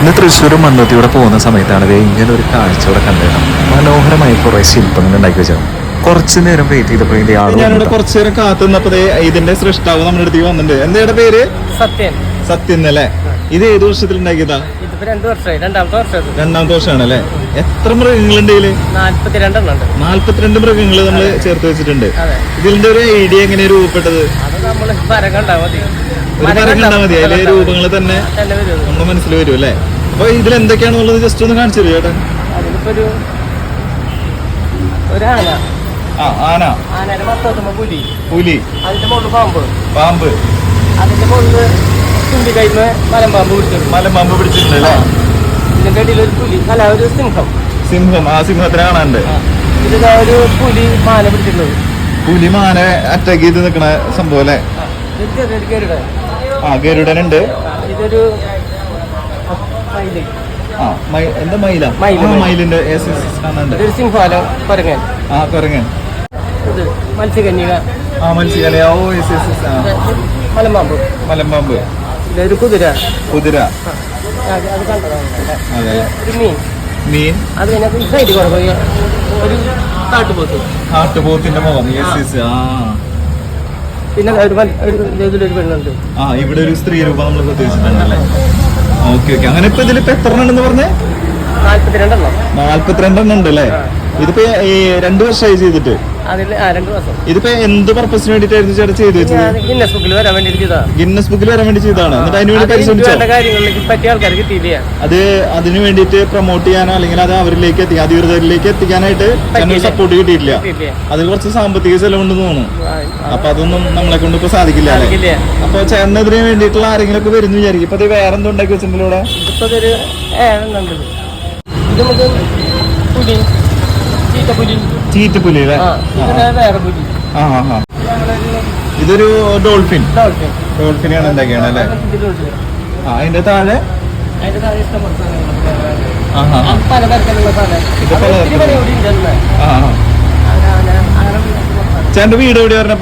ഇന്ന് തൃശ്ശൂർ ഇവിടെ പോകുന്ന സമയത്താണ് ദേ ഇങ്ങനെ ഒരു കാഴ്ച ഇവിടെ കണ്ടത്. മനോഹരമായി കുറേ ശില്പങ്ങൾ ഉണ്ടാക്കി വെച്ചത്. കുറച്ച് നേരം വെയിറ്റ് ചെയ്തപ്പോൾ ഇതിന്റെ ഞാനിവിടെ കുറച്ചു നേരം കാത്തു നിന്നപ്പോ ദേ ഇതിന്റെ സൃഷ്ടാവ് നമ്മുടെ അടുത്തേക്ക് വന്നിട്ടുണ്ട്. എന്തേടെ പേര്? സത്യൻ. സത്യൻ അല്ലേ? ഇത് ഏത് വർഷത്തിൽ ഉണ്ടാക്കിയതാ? രണ്ടാമത്തെ വർഷം രണ്ടാമത്തെ വർഷമാണ് അല്ലേ എത്ര മൃഗങ്ങളുണ്ട് ഇതിൽ? നാല്പത്തിരണ്ട് മൃഗങ്ങൾ നമ്മൾ ചേർത്ത് വെച്ചിട്ടുണ്ട്. അതെ. ഇതിന്റെ ഒരു ഐഡിയ എങ്ങനെ രൂപപ്പെട്ടത്? രൂപങ്ങൾ തന്നെ. നമ്മുടെ മനസ്സിൽ വരും അല്ലേ? അപ്പൊ ഇതിൽ ജസ്റ്റ് ഒന്ന് കാണിച്ചു തരും ആ ആന. ആനയുടെ പുലി. പുലി. അതിന്റെ മുകളിൽ പാമ്പ്. പാമ്പ്. അതിന്റെ മുകളിൽ മലമ്പാമ്പ് പിടിച്ചത് മലമ്പാമ്പ് പിടിച്ചിട്ടുണ്ട്. അല്ലേ? ഇതിന്റെ ഇടയിൽ ഒരു പുലി. അല്ല ഒരു സിംഹം. സിംഹം. ആ സിംഹത്തിനെ കാണാനുണ്ട്. ആ. ഒരു പുലി മാന പിടിച്ചിട്ടുള്ളത്. പുലി മാനെ അറ്റാക്ക് ചെയ്ത് നിൽക്കണ സംഭവം അല്ലേ? ചെറിയൊരു ആ ഗരുഡനുണ്ട് ഇതൊരു ആ എന്താ മയില? മൈല മൈലിന്റെ മയിൽ. മയിലിന്റെ സിംഹാലം കുരങ്ങൻ. ആ കൊരങ്ങൻ. മത്സ്യകന്യക. ആ മനസ്സിലായി ഓ എസ് മലമ്പാമ്പ്. മലമ്പാമ്പ്. ഇതൊരു കുതിര. കുതിര. അത് മീൻ. മീൻ? അത് കഴിഞ്ഞാൽ സൈഡ് കുറവ് ഒരു ആട്ടുപോത്തിന്റെ മുഖം. എസ് എസ് ആ. പിന്നെ ഒരു പെണ്ണുണ്ട്. ആ ഇവിടെ ഒരു സ്ത്രീ രൂപം നമ്മൾ പ്രത്യേകിച്ചിട്ടുണ്ട് അല്ലേ ഓക്കെ ഓക്കെ. അങ്ങനെ ഇപ്പൊ ഇതിലിപ്പോ എത്ര എണ്ണം പറഞ്ഞേ? നാല്പത്തിരണ്ടെണ്ണം. ഉണ്ട് അല്ലേ ഇതിപ്പോ ഈ രണ്ടു വർഷമായി ചെയ്തിട്ട്? ഇതിപ്പോ എന്ത് പർപ്പസിന് വേണ്ടിട്ടായിരുന്നു ചേട്ടാ ചെയ്ത് വെച്ചത്? ഗിന്നസ് ബുക്കിൽ വരാൻ വേണ്ടി ചെയ്താ ഗിന്നസ് ബുക്കിൽ വരാൻ വേണ്ടി ചെയ്തതാണ്. എന്നിട്ട് അതിന് വേണ്ടി പരിശ്രമിച്ചോ? അത് അതിന് വേണ്ടിയിട്ട് പ്രൊമോട്ട് ചെയ്യാനോ അല്ലെങ്കിൽ അത് അവരിലേക്ക് എത്തിക്കാൻ അധികൃതരിലേക്ക് എത്തിക്കാനായിട്ട് സപ്പോർട്ട് കിട്ടിയിട്ടില്ല. കിട്ടിയില്ല. അതിൽ കുറച്ച് സാമ്പത്തിക ചെലവുണ്ടെന്ന് തോന്നുന്നു. അപ്പൊ അതൊന്നും നമ്മളെ കൊണ്ട് ഇപ്പൊ സാധിക്കില്ല അല്ലേ? അപ്പൊ ചേട്ടനെതിരെ വേണ്ടിയിട്ടുള്ള ആരെങ്കിലും ഒക്കെ വരുന്നു വിചാരിക്കും. ഇപ്പൊ വേറെന്തുണ്ടാക്കി വേറെ എന്തോ ഉണ്ടാക്കി വെച്ചിട്ടുണ്ട് ഇവിടെ? ഇത്. നമുക്ക് പുലി ചീറ്റപ്പുലി ചീറ്റപ്പുലി അല്ലേ? വേറെ പുലി. ആ ആ ആ. ഇതൊരു ഡോൾഫിൻ. ഡോൾഫിൻ. ഡോൾഫിനെയാണ് ഉണ്ടാക്കിയാണ് അല്ലേ? ആ അതിന്റെ താഴെ? അതിന്റെ പലതരത്തിലുള്ള സാധനം. ചേട്ടന്റെ വീട് എവിടെ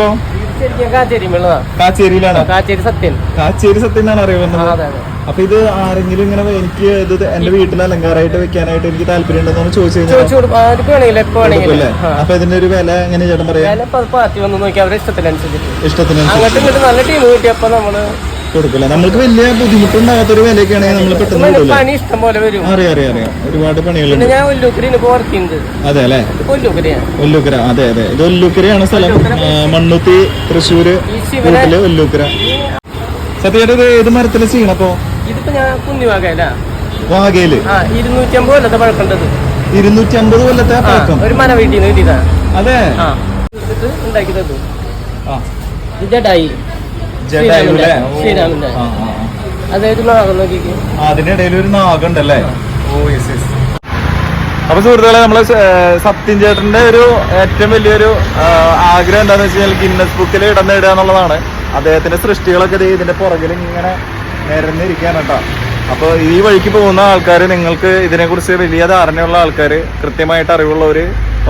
കാച്ചേരിയിലാണ്? കാച്ചേരി സത്യൻ. കാച്ചേരി സത്യം എന്നാണ് അറിയുന്നത് അപ്പൊ ഇത് ആരെങ്കിലും ഇങ്ങനെ എനിക്ക് ഇത് എന്റെ വീട്ടിൽ അലങ്കാരമായിട്ട് വെക്കാനായിട്ട് എനിക്ക് താല്പര്യം ഉണ്ടെന്ന് ചോദിച്ചു കഴിഞ്ഞാൽ അപ്പൊ ഇതിന്റെ ഒരു വില എങ്ങനെ ചേട്ടൻ പറയാ? ഇഷ്ടത്തിനനുസരിച്ച് ഇഷ്ടത്തിനനുസരിച്ച്. അങ്ങോട്ടും നല്ല ടീം കിട്ടിയപ്പോ നമ്മൾ കൊടുക്കില്ല നമ്മൾക്ക് വലിയ ബുദ്ധിമുട്ടുണ്ടാകാത്തൊരു ഒരു വിലയൊക്കെയാണെങ്കിൽ നമ്മൾ പെട്ടെന്ന് ഇതിന് കൊടുക്കില്ല പണി ഇഷ്ടം പോലെ വരും. അറിയാം അറിയാം അറിയാം. ഒരുപാട് പണികളുണ്ട്. ഞാൻ അതെ അല്ലേ? ഒല്ലൂക്കര അതെ അതെ. ഇത് ഒല്ലൂക്കരയാണ് സ്ഥലം. മണ്ണുത്തി തൃശ്ശൂര് വീട്ടിൽ ഒല്ലൂക്കര. സത്യമായിട്ട് ഇത് ഏത് മരത്തിൽ ചെയ്യണപ്പോ ഇതിപ്പോ ഞാൻ വാഗയിൽ ആ ഇരുന്നൂറ്റി അമ്പത് കൊല്ലത്തെ പഴക്കണ്ടത്. ഇരുന്നൂറ്റി അമ്പത് കൊല്ലത്തെ പഴക്കം. ഒരു മന വീട്ടിൽ നിന്ന് കിട്ടിയതാ. അതെ. ആ ജഡായി ശ്രീരാമന്റെ. അതായത് നാഗം നോക്കിക്ക് അതിനിടയിൽ ഒരു നാഗുണ്ടല്ലേ? ഓ യെസ് യെസ് അപ്പൊ സുഹൃത്തുക്കളെ നമ്മൾ സത്യൻ ചേട്ടന്റെ ഒരു ഏറ്റവും വലിയൊരു ആഗ്രഹം എന്താന്ന് വെച്ച് കഴിഞ്ഞാൽ ഗിന്നസ് ബുക്കിൽ ഇടം നേടുക എന്നുള്ളതാണ്. അദ്ദേഹത്തിന്റെ സൃഷ്ടികളൊക്കെ ഇതിന്റെ പുറകിൽ ഇങ്ങനെ നിരന്നിരിക്കുകയാണ് കേട്ടോ. അപ്പോൾ ഈ വഴിക്ക് പോകുന്ന ആൾക്കാർ നിങ്ങൾക്ക് ഇതിനെക്കുറിച്ച് വലിയ ധാരണയുള്ള ആൾക്കാർ കൃത്യമായിട്ട് അറിവുള്ളവർ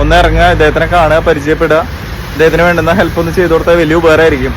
ഒന്ന് ഇറങ്ങുക ഇദ്ദേഹത്തിനെ കാണുക പരിചയപ്പെടുക. ഇദ്ദേഹത്തിന് വേണ്ടുന്ന ഹെൽപ്പ് ഒന്ന് ചെയ്തു കൊടുത്താൽ വലിയ ഉപകാരമായിരിക്കും.